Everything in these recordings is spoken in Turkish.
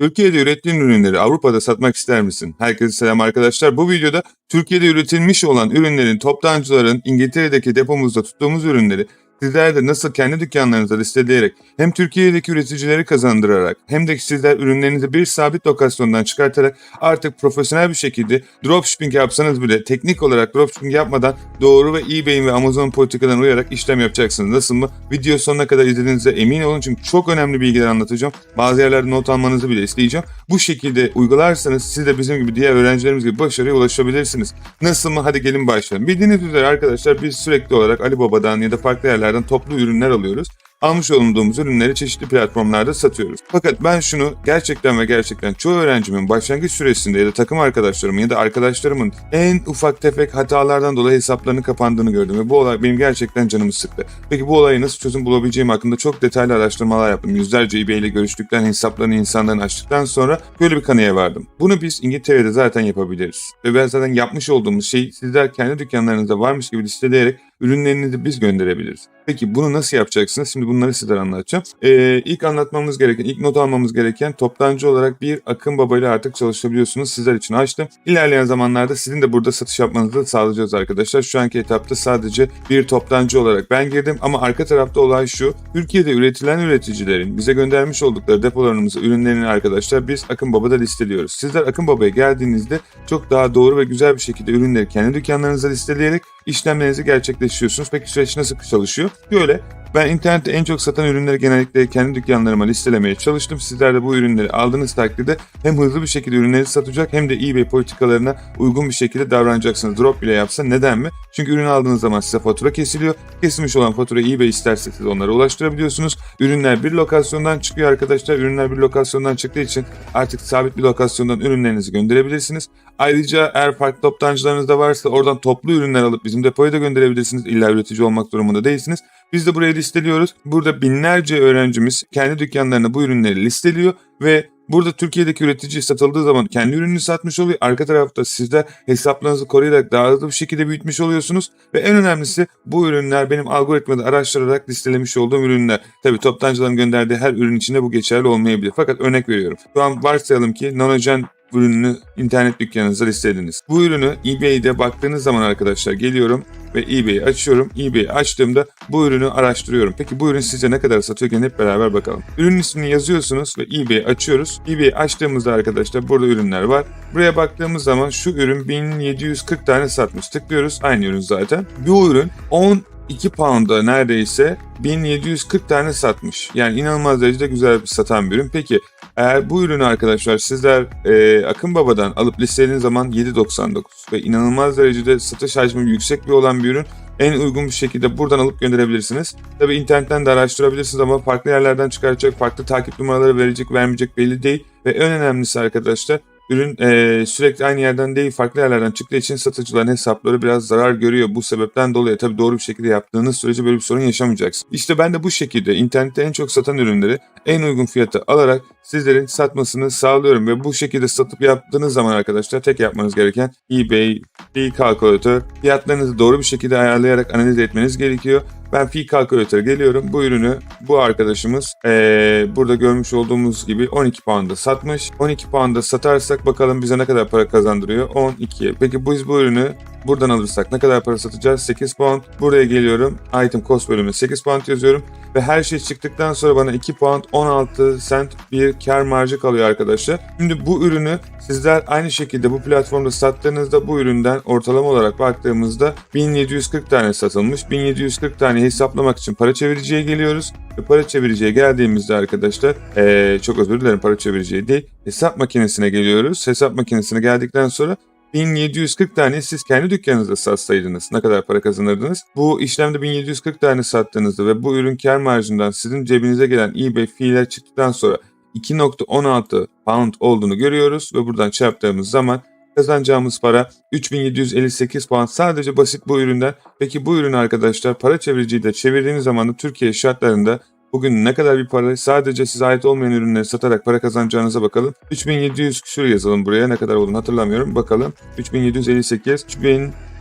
Türkiye'de ürettiğin ürünleri Avrupa'da satmak ister misin? Herkese selam arkadaşlar. Bu videoda Türkiye'de üretilmiş olan ürünlerin, toptancıların İngiltere'deki depomuzda tuttuğumuz ürünleri sizler de nasıl kendi dükkanlarınıza listeleyerek hem Türkiye'deki üreticileri kazandırarak hem de sizler ürünlerinizi bir sabit lokasyondan çıkartarak artık profesyonel bir şekilde dropshipping yapsanız bile teknik olarak dropshipping yapmadan doğru ve eBay'in ve Amazon politikalarına uyarak işlem yapacaksınız. Nasıl mı? Video sonuna kadar izlediğinize emin olun çünkü çok önemli bilgiler anlatacağım. Bazı yerlerde not almanızı bile isteyeceğim. Bu şekilde uygularsanız siz de bizim gibi diğer öğrencilerimiz gibi başarıya ulaşabilirsiniz. Nasıl mı? Hadi gelin başlayalım. Bildiğiniz üzere arkadaşlar biz sürekli olarak Ali Baba'dan ya da farklı yerlerden toplu ürünler alıyoruz. Almış olduğumuz ürünleri çeşitli platformlarda satıyoruz. Fakat ben şunu gerçekten ve gerçekten çoğu öğrencimin başlangıç süresinde ya da takım arkadaşlarımın ya da arkadaşlarımın en ufak tefek hatalardan dolayı hesaplarının kapandığını gördüm ve bu olay benim gerçekten canımı sıktı. Peki bu olayı nasıl çözüm bulabileceğim hakkında çok detaylı araştırmalar yaptım. Yüzlerce eBay ile görüştükten hesaplarını insanların açtıktan sonra böyle bir kanıya vardım. Bunu biz İngiltere'de zaten yapabiliriz. Ve ben zaten yapmış olduğumuz şeyi sizler kendi dükkanlarınızda varmış gibi listeleyerek ürünlerinizi biz gönderebiliriz. Peki bunu nasıl yapacaksınız? Şimdi bunları sizlere anlatacağım. Ee, ilk anlatmamız gereken, ilk not almamız gereken toptancı olarak bir Akın Baba ile artık çalışabiliyorsunuz. Sizler için açtım. İlerleyen zamanlarda sizin de burada satış yapmanızı sağlayacağız arkadaşlar. Şu anki etapta sadece bir toptancı olarak ben girdim ama arka tarafta olay şu. Türkiye'de üretilen üreticilerin bize göndermiş oldukları depolarımızı, ürünlerini arkadaşlar biz Akın Baba'da listeliyoruz. Sizler Akın Baba'ya geldiğinizde çok daha doğru ve güzel bir şekilde ürünleri kendi dükkanlarınıza listeleyerek işlemlerinizi gerçekleştiriyorsunuz. Peki süreç nasıl çalışıyor? Böyle ben internette en çok satan ürünleri genellikle kendi dükkanlarıma listelemeye çalıştım. Sizler de bu ürünleri aldığınız takdirde hem hızlı bir şekilde ürünleri satacak hem de eBay politikalarına uygun bir şekilde davranacaksınız. Drop bile yapsa neden mi? Çünkü ürünü aldığınız zaman size fatura kesiliyor. Kesilmiş olan faturayı eBay isterse siz onlara ulaştırabiliyorsunuz. Ürünler bir lokasyondan çıkıyor arkadaşlar. Ürünler bir lokasyondan çıktığı için artık sabit bir lokasyondan ürünlerinizi gönderebilirsiniz. Ayrıca eğer farklı toptancılarınız da varsa oradan toplu ürünler alıp bizim depoya da gönderebilirsiniz. İlla üretici olmak durumunda değilsiniz. Biz de buraya listeliyoruz. Burada binlerce öğrencimiz kendi dükkanlarına bu ürünleri listeliyor ve Burada Türkiye'deki üretici satıldığı zaman kendi ürününü satmış oluyor. Arka tarafta siz de hesaplarınızı koruyarak daha hızlı bir şekilde büyütmüş oluyorsunuz. Ve en önemlisi bu ürünler benim algoritmada araştırarak listelemiş olduğum ürünler. Tabi toptancıların gönderdiği her ürün içinde bu geçerli olmayabilir. Fakat örnek veriyorum. Şu an varsayalım ki Nanogen ürününü internet dükkanınıza listelediniz. Bu ürünü eBay'de baktığınız zaman arkadaşlar geliyorum ve eBay'i açıyorum. eBay'i açtığımda bu ürünü araştırıyorum. Peki bu ürün sizce ne kadar satıyor? Gelin hep beraber bakalım. Ürün ismini yazıyorsunuz ve eBay'i açıyoruz. eBay'i açtığımızda arkadaşlar burada ürünler var. Buraya baktığımız zaman şu ürün 1740 tane satmış. Tıklıyoruz. Aynı ürün zaten. Bu ürün 10 2 pound'a neredeyse 1740 tane satmış. Yani inanılmaz derecede güzel bir satan bir ürün. Peki eğer bu ürünü arkadaşlar sizler e, Akın Baba'dan alıp listelediğiniz zaman 7.99 ve inanılmaz derecede satış hacmi yüksek bir olan bir ürün en uygun bir şekilde buradan alıp gönderebilirsiniz. Tabi internetten de araştırabilirsiniz ama farklı yerlerden çıkaracak, farklı takip numaraları verecek, vermeyecek belli değil. Ve en önemlisi arkadaşlar ürün e, sürekli aynı yerden değil farklı yerlerden çıktığı için satıcıların hesapları biraz zarar görüyor. Bu sebepten dolayı tabii doğru bir şekilde yaptığınız sürece böyle bir sorun yaşamayacaksın. İşte ben de bu şekilde internette en çok satan ürünleri en uygun fiyata alarak sizlerin satmasını sağlıyorum ve bu şekilde satıp yaptığınız zaman arkadaşlar tek yapmanız gereken eBay, e-kalkulatör fiyatlarınızı doğru bir şekilde ayarlayarak analiz etmeniz gerekiyor. Ben fi kalkülatöre geliyorum. Bu ürünü bu arkadaşımız ee, burada görmüş olduğumuz gibi 12 pound'a satmış. 12 pound'a satarsak bakalım bize ne kadar para kazandırıyor. 12'ye. Peki biz bu ürünü buradan alırsak ne kadar para satacağız? 8 pound. Buraya geliyorum. Item cost bölümüne 8 pound yazıyorum. Ve her şey çıktıktan sonra bana 2 pound 16 cent bir kar marjı kalıyor arkadaşlar. Şimdi bu ürünü sizler aynı şekilde bu platformda sattığınızda bu üründen ortalama olarak baktığımızda 1740 tane satılmış. 1740 tane hesaplamak için para çeviriciye geliyoruz. Ve para çeviriciye geldiğimizde arkadaşlar ee, çok özür dilerim para çeviriciye değil hesap makinesine geliyoruz. Hesap makinesine geldikten sonra 1740 tane siz kendi dükkanınızda satsaydınız ne kadar para kazanırdınız? Bu işlemde 1740 tane sattığınızda ve bu ürün kar marjından sizin cebinize gelen eBay fiiller çıktıktan sonra 2.16 pound olduğunu görüyoruz ve buradan çarptığımız zaman kazanacağımız para 3758 pound sadece basit bu üründen. Peki bu ürün arkadaşlar para çeviriciyi de çevirdiğiniz zaman da Türkiye şartlarında Bugün ne kadar bir para sadece size ait olmayan ürünleri satarak para kazanacağınıza bakalım. 3700 küsur yazalım buraya ne kadar olduğunu hatırlamıyorum. Bakalım 3758,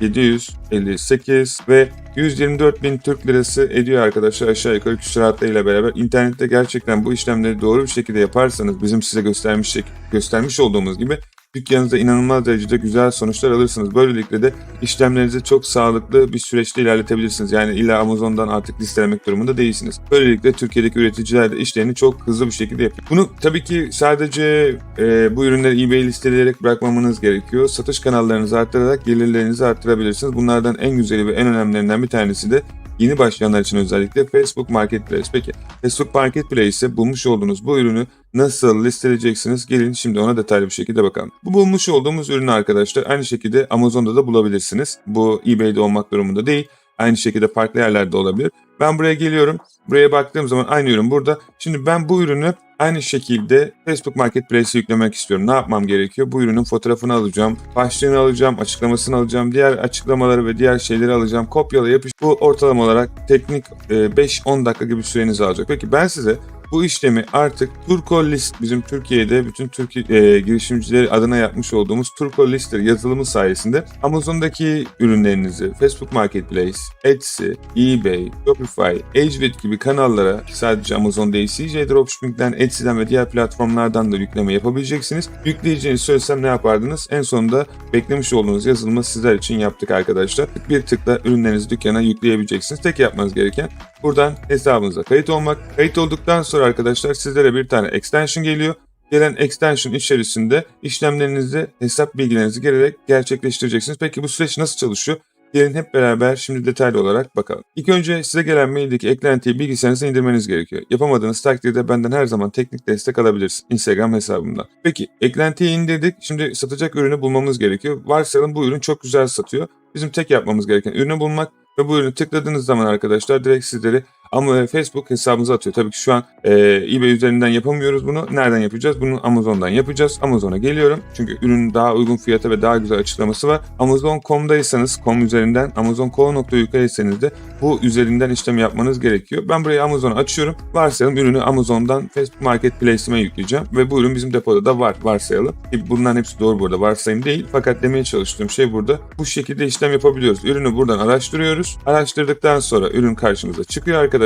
758 ve 124 bin Türk lirası ediyor arkadaşlar aşağı yukarı küsuratlarıyla beraber. İnternette gerçekten bu işlemleri doğru bir şekilde yaparsanız bizim size göstermiş göstermiş olduğumuz gibi dükkanınızda inanılmaz derecede güzel sonuçlar alırsınız. Böylelikle de işlemlerinizi çok sağlıklı bir süreçte ilerletebilirsiniz. Yani illa Amazon'dan artık listelemek durumunda değilsiniz. Böylelikle Türkiye'deki üreticiler de işlerini çok hızlı bir şekilde yapıyor. Bunu tabii ki sadece e, bu ürünleri eBay listeleyerek bırakmamanız gerekiyor. Satış kanallarınızı arttırarak gelirlerinizi arttırabilirsiniz. Bunlardan en güzeli ve en önemlilerinden bir tanesi de yeni başlayanlar için özellikle Facebook Marketplace. Peki Facebook Marketplace'e bulmuş olduğunuz bu ürünü nasıl listeleyeceksiniz? Gelin şimdi ona detaylı bir şekilde bakalım. Bu bulmuş olduğumuz ürünü arkadaşlar aynı şekilde Amazon'da da bulabilirsiniz. Bu eBay'de olmak durumunda değil. Aynı şekilde farklı yerlerde olabilir. Ben buraya geliyorum. Buraya baktığım zaman aynı ürün burada. Şimdi ben bu ürünü aynı şekilde Facebook Marketplace'e yüklemek istiyorum. Ne yapmam gerekiyor? Bu ürünün fotoğrafını alacağım, başlığını alacağım, açıklamasını alacağım, diğer açıklamaları ve diğer şeyleri alacağım. Kopyala yapış. Bu ortalama olarak teknik e, 5-10 dakika gibi sürenizi alacak. Peki ben size bu işlemi artık Turco List bizim Türkiye'de bütün Türkiye e, girişimcileri adına yapmış olduğumuz Turco Lister yazılımı sayesinde Amazon'daki ürünlerinizi Facebook Marketplace, Etsy, eBay, Shopify, Agewit gibi kanallara sadece Amazon değil CJ Dropshipping'den, Etsy'den ve diğer platformlardan da yükleme yapabileceksiniz. Yükleyeceğinizi söylesem ne yapardınız? En sonunda beklemiş olduğunuz yazılımı sizler için yaptık arkadaşlar. Bir tıkla ürünlerinizi dükkana yükleyebileceksiniz. Tek yapmanız gereken buradan hesabınıza kayıt olmak. Kayıt olduktan sonra arkadaşlar sizlere bir tane extension geliyor. Gelen extension içerisinde işlemlerinizi, hesap bilgilerinizi girerek gerçekleştireceksiniz. Peki bu süreç nasıl çalışıyor? Gelin hep beraber şimdi detaylı olarak bakalım. İlk önce size gelen maildeki eklentiyi bilgisayarınıza indirmeniz gerekiyor. Yapamadığınız takdirde benden her zaman teknik destek alabilirsiniz Instagram hesabımdan. Peki eklentiyi indirdik. Şimdi satacak ürünü bulmamız gerekiyor. Varsayalım bu ürün çok güzel satıyor. Bizim tek yapmamız gereken ürünü bulmak ve bu ürünü tıkladığınız zaman arkadaşlar direkt sizleri ama Facebook hesabımıza atıyor. Tabii ki şu an e, eBay üzerinden yapamıyoruz bunu. Nereden yapacağız? Bunu Amazon'dan yapacağız. Amazon'a geliyorum. Çünkü ürünün daha uygun fiyata ve daha güzel açıklaması var. Amazon.com'daysanız, com üzerinden, amazon.co.uk'ysanız de bu üzerinden işlem yapmanız gerekiyor. Ben burayı Amazon'a açıyorum. Varsayalım ürünü Amazon'dan Facebook Marketplace'ime yükleyeceğim. Ve bu ürün bizim depoda da var. Varsayalım. E, Bunların hepsi doğru burada. Varsayım değil. Fakat demeye çalıştığım şey burada. Bu şekilde işlem yapabiliyoruz. Ürünü buradan araştırıyoruz. Araştırdıktan sonra ürün karşımıza çıkıyor arkadaşlar.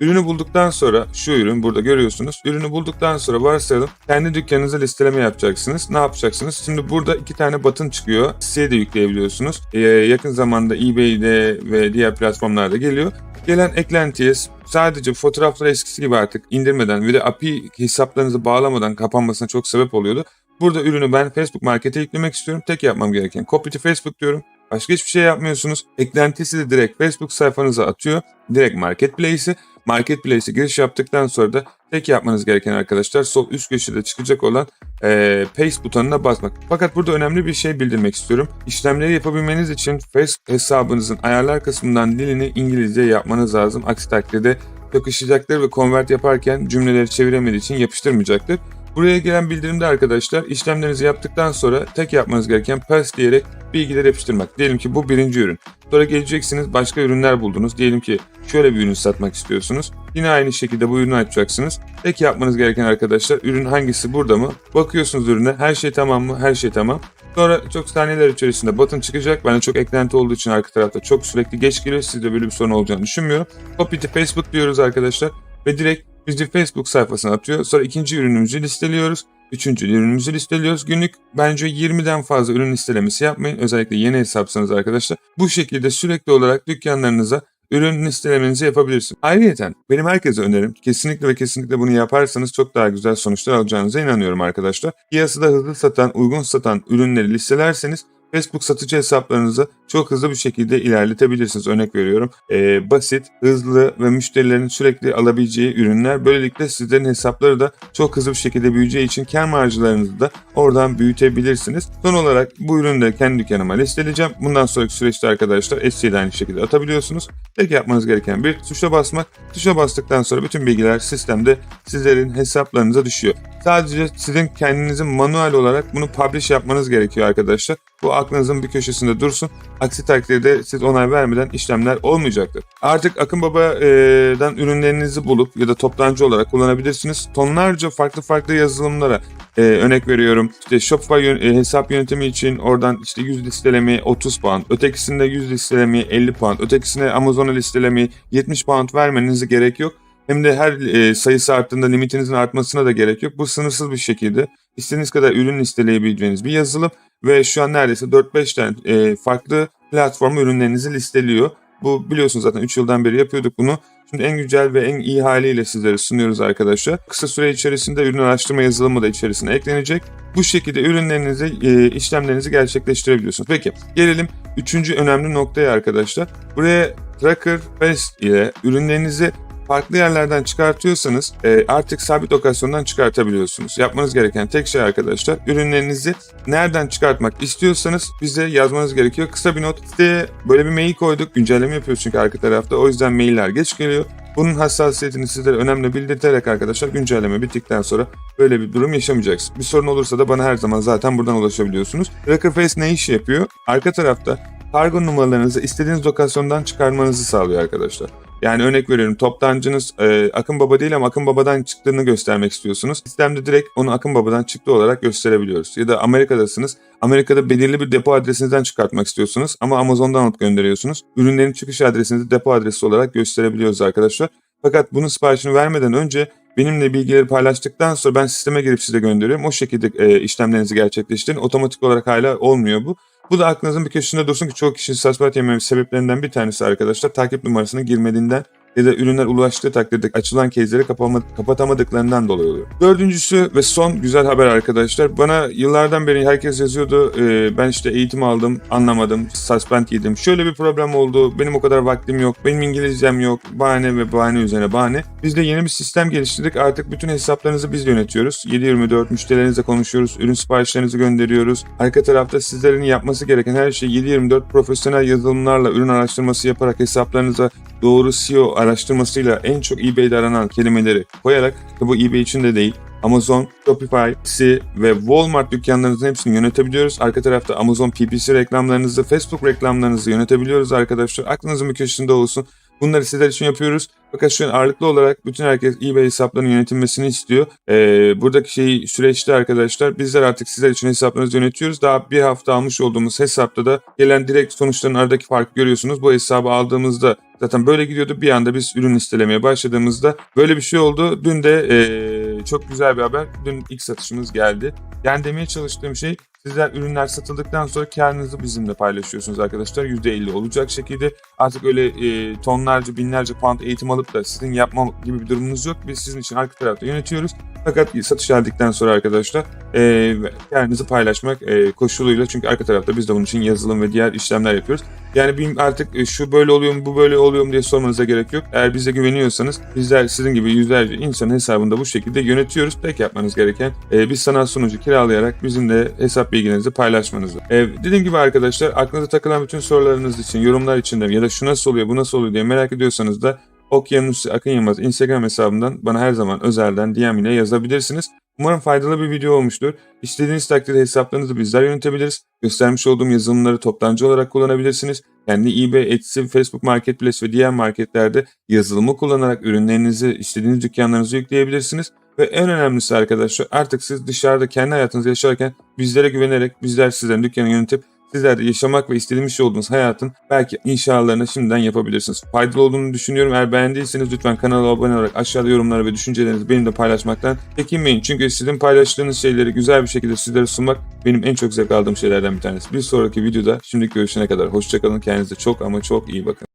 Ürünü bulduktan sonra şu ürün burada görüyorsunuz. Ürünü bulduktan sonra varsayalım kendi dükkanınıza listeleme yapacaksınız. Ne yapacaksınız? Şimdi burada iki tane button çıkıyor. Siteye de yükleyebiliyorsunuz. Ee, yakın zamanda eBay'de ve diğer platformlarda geliyor. Gelen eklentiye sadece fotoğraflar eskisi gibi artık indirmeden ve de API hesaplarınızı bağlamadan kapanmasına çok sebep oluyordu. Burada ürünü ben Facebook Market'e yüklemek istiyorum. Tek yapmam gereken copy to Facebook diyorum. Başka hiçbir şey yapmıyorsunuz. Eklentisi de direkt Facebook sayfanıza atıyor. Direkt Marketplace'i. Marketplace'e giriş yaptıktan sonra da tek yapmanız gereken arkadaşlar sol üst köşede çıkacak olan e, Paste butonuna basmak. Fakat burada önemli bir şey bildirmek istiyorum. İşlemleri yapabilmeniz için Facebook hesabınızın ayarlar kısmından dilini İngilizce yapmanız lazım. Aksi takdirde yakışacaktır ve convert yaparken cümleleri çeviremediği için yapıştırmayacaktır. Buraya gelen bildirimde arkadaşlar işlemlerinizi yaptıktan sonra tek yapmanız gereken pass diyerek bilgileri yapıştırmak. Diyelim ki bu birinci ürün. Sonra geleceksiniz başka ürünler buldunuz. Diyelim ki şöyle bir ürün satmak istiyorsunuz. Yine aynı şekilde bu ürünü açacaksınız. Tek yapmanız gereken arkadaşlar ürün hangisi burada mı? Bakıyorsunuz ürüne her şey tamam mı? Her şey tamam. Sonra çok saniyeler içerisinde button çıkacak. Bende çok eklenti olduğu için arka tarafta çok sürekli geç geliyor. Sizde böyle bir sorun olacağını düşünmüyorum. Copy to Facebook diyoruz arkadaşlar. Ve direkt bizi Facebook sayfasına atıyor. Sonra ikinci ürünümüzü listeliyoruz. Üçüncü ürünümüzü listeliyoruz. Günlük bence 20'den fazla ürün listelemesi yapmayın. Özellikle yeni hesapsanız arkadaşlar. Bu şekilde sürekli olarak dükkanlarınıza ürün listelemenizi yapabilirsiniz. Ayrıca benim herkese önerim kesinlikle ve kesinlikle bunu yaparsanız çok daha güzel sonuçlar alacağınıza inanıyorum arkadaşlar. Piyasada hızlı satan, uygun satan ürünleri listelerseniz Facebook satıcı hesaplarınızı çok hızlı bir şekilde ilerletebilirsiniz. Örnek veriyorum. Ee, basit, hızlı ve müşterilerin sürekli alabileceği ürünler. Böylelikle sizlerin hesapları da çok hızlı bir şekilde büyüyeceği için kar marjlarınızı da oradan büyütebilirsiniz. Son olarak bu ürünü de kendi dükkanıma listeleyeceğim. Bundan sonraki süreçte arkadaşlar Etsy'de aynı şekilde atabiliyorsunuz. Tek yapmanız gereken bir tuşa basmak. Tuşa bastıktan sonra bütün bilgiler sistemde sizlerin hesaplarınıza düşüyor. Sadece sizin kendinizin manuel olarak bunu publish yapmanız gerekiyor arkadaşlar. Bu aklınızın bir köşesinde dursun. Aksi takdirde siz onay vermeden işlemler olmayacaktır. Artık Akın Baba'dan ürünlerinizi bulup ya da toptancı olarak kullanabilirsiniz. Tonlarca farklı farklı yazılımlara e, örnek veriyorum. İşte Shopify yön- e, hesap yönetimi için oradan işte 100 listelemeye 30 pound, ötekisinde 100 listelemeye 50 pound, ötekisine Amazon'a listelemeye 70 pound vermenize gerek yok. Hem de her e, sayısı arttığında limitinizin artmasına da gerek yok. Bu sınırsız bir şekilde istediğiniz kadar ürün listeleyebileceğiniz bir yazılım ve şu an neredeyse 4-5 tane e, farklı platform ürünlerinizi listeliyor. Bu biliyorsunuz zaten 3 yıldan beri yapıyorduk bunu. Şimdi en güncel ve en iyi haliyle sizlere sunuyoruz arkadaşlar. Kısa süre içerisinde ürün araştırma yazılımı da içerisine eklenecek. Bu şekilde ürünlerinizi, e, işlemlerinizi gerçekleştirebiliyorsunuz. Peki gelelim üçüncü önemli noktaya arkadaşlar. Buraya Tracker Fest ile ürünlerinizi farklı yerlerden çıkartıyorsanız e, artık sabit lokasyondan çıkartabiliyorsunuz. Yapmanız gereken tek şey arkadaşlar ürünlerinizi nereden çıkartmak istiyorsanız bize yazmanız gerekiyor. Kısa bir not siteye böyle bir mail koyduk. Güncelleme yapıyoruz çünkü arka tarafta. O yüzden mailler geç geliyor. Bunun hassasiyetini sizlere önemli bildirterek arkadaşlar güncelleme bittikten sonra böyle bir durum yaşamayacaksınız. Bir sorun olursa da bana her zaman zaten buradan ulaşabiliyorsunuz. Rackerface ne iş yapıyor? Arka tarafta kargo numaralarınızı istediğiniz lokasyondan çıkarmanızı sağlıyor arkadaşlar. Yani örnek veriyorum toptancınız e, Akın Baba değil ama Akın Baba'dan çıktığını göstermek istiyorsunuz. Sistemde direkt onu Akın Baba'dan çıktı olarak gösterebiliyoruz. Ya da Amerika'dasınız. Amerika'da belirli bir depo adresinizden çıkartmak istiyorsunuz ama Amazon'dan alıp gönderiyorsunuz. Ürünlerin çıkış adresini depo adresi olarak gösterebiliyoruz arkadaşlar. Fakat bunun siparişini vermeden önce benimle bilgileri paylaştıktan sonra ben sisteme girip size gönderiyorum. O şekilde e, işlemlerinizi gerçekleştirin. Otomatik olarak hala olmuyor bu. Bu da aklınızın bir köşesinde dursun ki çoğu kişinin suspect yememesi sebeplerinden bir tanesi arkadaşlar. Takip numarasını girmediğinden ya da ürünler ulaştığı takdirde açılan kapama, kapatamadıklarından dolayı oluyor. Dördüncüsü ve son güzel haber arkadaşlar. Bana yıllardan beri herkes yazıyordu. e, ben işte eğitim aldım, anlamadım, suspend yedim. Şöyle bir problem oldu. Benim o kadar vaktim yok. Benim İngilizcem yok. Bahane ve bahane üzerine bahane. Biz de yeni bir sistem geliştirdik. Artık bütün hesaplarınızı biz yönetiyoruz. 7-24 müşterilerinizle konuşuyoruz. Ürün siparişlerinizi gönderiyoruz. Arka tarafta sizlerin yapması gereken her şey 7-24 profesyonel yazılımlarla ürün araştırması yaparak hesaplarınıza doğru SEO araştırmasıyla en çok eBay'de aranan kelimeleri koyarak ki bu eBay için de değil Amazon, Shopify, Etsy ve Walmart dükkanlarınızın hepsini yönetebiliyoruz. Arka tarafta Amazon PPC reklamlarınızı, Facebook reklamlarınızı yönetebiliyoruz arkadaşlar. Aklınızın bir köşesinde olsun. Bunları sizler için yapıyoruz. Fakat şu an ağırlıklı olarak bütün herkes eBay hesaplarının yönetilmesini istiyor. Ee, buradaki şey süreçte arkadaşlar bizler artık sizler için hesaplarınızı yönetiyoruz. Daha bir hafta almış olduğumuz hesapta da gelen direkt sonuçların aradaki farkı görüyorsunuz. Bu hesabı aldığımızda zaten böyle gidiyordu. Bir anda biz ürün listelemeye başladığımızda böyle bir şey oldu. Dün de ee, çok güzel bir haber. Dün ilk satışımız geldi. Yani demeye çalıştığım şey Sizler ürünler satıldıktan sonra karınızı bizimle paylaşıyorsunuz arkadaşlar. %50 olacak şekilde artık öyle e, tonlarca binlerce pound eğitim alıp da sizin yapma gibi bir durumunuz yok. Biz sizin için arka tarafta yönetiyoruz. Fakat satış geldikten sonra arkadaşlar e, karınızı paylaşmak e, koşuluyla çünkü arka tarafta biz de bunun için yazılım ve diğer işlemler yapıyoruz. Yani benim artık e, şu böyle oluyor mu bu böyle oluyor mu diye sormanıza gerek yok. Eğer bize güveniyorsanız bizler sizin gibi yüzlerce insanın hesabında bu şekilde yönetiyoruz. Tek yapmanız gereken e, bir sanal sunucu kiralayarak bizimle hesap bilgilerinizi paylaşmanız. E, dediğim gibi arkadaşlar aklınıza takılan bütün sorularınız için yorumlar için de ya da şu nasıl oluyor bu nasıl oluyor diye merak ediyorsanız da Okyanus Akın Yılmaz Instagram hesabından bana her zaman özelden DM ile yazabilirsiniz. Umarım faydalı bir video olmuştur. İstediğiniz takdirde hesaplarınızı bizler yönetebiliriz. Göstermiş olduğum yazılımları toptancı olarak kullanabilirsiniz. Kendi eBay, Etsy, Facebook Marketplace ve diğer marketlerde yazılımı kullanarak ürünlerinizi istediğiniz dükkanlarınıza yükleyebilirsiniz. Ve en önemlisi arkadaşlar artık siz dışarıda kendi hayatınızı yaşarken bizlere güvenerek bizler sizlerin dükkanı yönetip Sizler de yaşamak ve istemiş olduğunuz hayatın belki inşalarını şimdiden yapabilirsiniz. Faydalı olduğunu düşünüyorum. Eğer beğendiyseniz lütfen kanala abone olarak aşağıda yorumları ve düşüncelerinizi benimle paylaşmaktan çekinmeyin. Çünkü sizin paylaştığınız şeyleri güzel bir şekilde sizlere sunmak benim en çok zevk aldığım şeylerden bir tanesi. Bir sonraki videoda şimdilik görüşene kadar hoşçakalın. Kendinize çok ama çok iyi bakın.